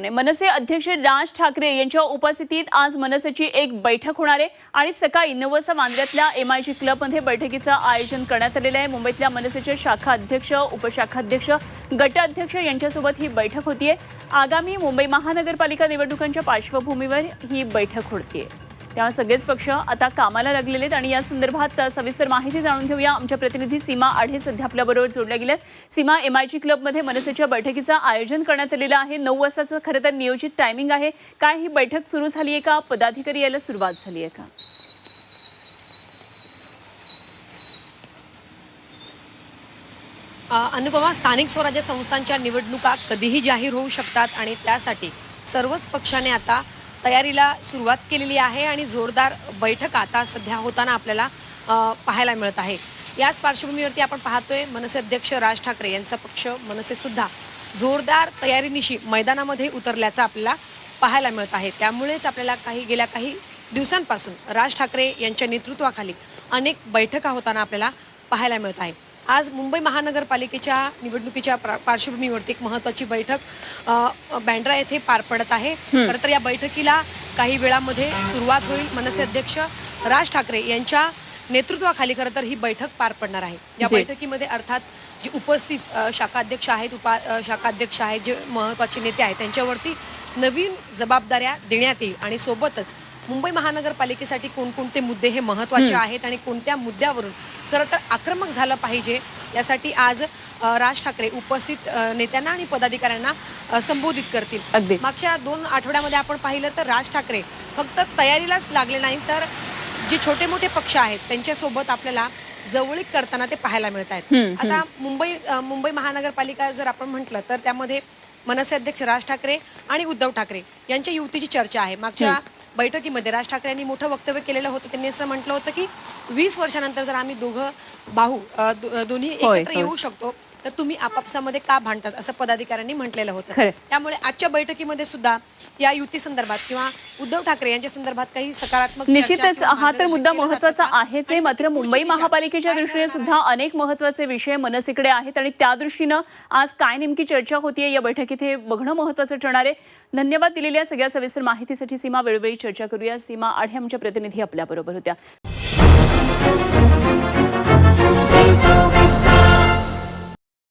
मनसे अध्यक्ष राज ठाकरे यांच्या उपस्थितीत आज मनसेची एक बैठक होणार आहे आणि सकाळी नऊ वाजता एम आय जी क्लबमध्ये बैठकीचं आयोजन करण्यात आलेलं आहे. मुंबईतल्या मनसेचे शाखा अध्यक्ष उपशाखाध्यक्ष गटाध्यक्ष यांच्यासोबत ही बैठक होतीये. आगामी मुंबई महानगरपालिका निवडणुकांच्या पार्श्वभूमीवर ही बैठक होतीये. त्या सगळेच पक्ष आता कामाला लागलेले आहेत आणि या संदर्भात सविस्तर माहिती जाणून घेऊया. आमच्या प्रतिनिधी सीमा आढे सध्या आपल्याबरोबर जोडल्या गेल्या सीमा एम आय जी क्लबमध्ये मनसेच्या बैठकीचं आयोजन करण्यात आलेलं आहे. नऊ वाजताचं खरं तर नियोजित टायमिंग आहे. काय ही बैठक सुरू झाली आहे का? पदाधिकारी यायला सुरुवात झाली आहे का? अनुपमा स्थानिक स्वराज्य संस्थांच्या निवडणुका कधीही जाहीर होऊ शकतात आणि त्यासाठी सर्वच पक्षाने आता तयारीला सुरुवात केलेली आहे आणि जोरदार बैठक आता सध्या होताना आपल्याला पाहायला मिळत आहे. याच पार्श्वभूमीवरती आपण पाहतोय मनसे अध्यक्ष राज ठाकरे यांचा पक्ष मनसे सुद्धा जोरदार तयारीनिशी मैदानामध्ये उतरल्याचं आपल्याला पाहायला मिळत आहे. त्यामुळेच आपल्याला काही गेल्या काही दिवसांपासून राज ठाकरे यांच्या नेतृत्वाखाली अनेक बैठका होताना आपल्याला पाहायला मिळत आहे. आज मुंबई महानगरपालिकेच्या निवडणुकीच्या प्रा- पार्श्वभूमीवरती एक महत्वाची बैठक बँड्रा येथे पार पडत आहे. खरं तर या बैठकीला काही वेळामध्ये सुरुवात होईल मनसे अध्यक्ष राज ठाकरे यांच्या नेतृत्वाखाली खरं तर ही बैठक पार पडणार आहे. या. बैठकीमध्ये अर्थात जे उपस्थित शाखाध्यक्ष आहेत उपा शाखाध्यक्ष आहेत जे महत्त्वाचे नेते आहेत त्यांच्यावरती नवीन जबाबदाऱ्या देण्यात येईल आणि सोबतच मुंबई महानगरपालिकेसाठी कोणकोणते मुद्दे हे महत्त्वाचे आहेत आणि कोणत्या मुद्द्यावरून खरं तर आक्रमक झालं पाहिजे यासाठी आज राज ठाकरे उपस्थित नेत्यांना आणि पदाधिकाऱ्यांना संबोधित करतील. अगदी. मागच्या दोन आठवड्यामध्ये आपण पाहिलं तर राज ठाकरे फक्त तयारीलाच लागले नाही तर जे छोटे मोठे पक्ष आहेत त्यांच्यासोबत आपल्याला जवळीक करताना ते पाहायला मिळत आहेत. आता मुंबई मुंबई महानगरपालिका जर आपण म्हटलं तर त्यामध्ये मनसे अध्यक्ष राज ठाकरे आणि उद्धव ठाकरे यांच्या युतीची चर्चा आहे. मागच्या बैठकीमध्ये राज ठाकरे यांनी मोठं वक्तव्य केलेलं होतं त्यांनी असं म्हटलं होतं की वीस वर्षानंतर जर आम्ही दोघं अ, दोन्ही एकत्र. येऊ शकतो तर तुम्ही आपापसामध्ये का भांडतात असं पदाधिकाऱ्यांनी म्हटलेलं होतं. त्यामुळे आजच्या बैठकीमध्ये सुद्धा या युती संदर्भात किंवा उद्धव ठाकरे यांच्या संदर्भात काही सकारात्मक निश्चितच हा तर मुद्दा महत्त्वाचा? आहेच आहे. मात्र मुंबई महापालिकेच्या दृष्टीने सुद्धा अनेक महत्त्वाचे विषय मनसेकडे आहेत आणि त्या दृष्टीनं आज काय नेमकी चर्चा होतीये या बैठकीत हे बघणं महत्वाचं ठरणार आहे. धन्यवाद दिलेल्या सगळ्या सविस्तर माहितीसाठी सीमा वेळोवेळी चर्चा करूया. सीमा आढे आमच्या प्रतिनिधी आपल्याबरोबर होत्या.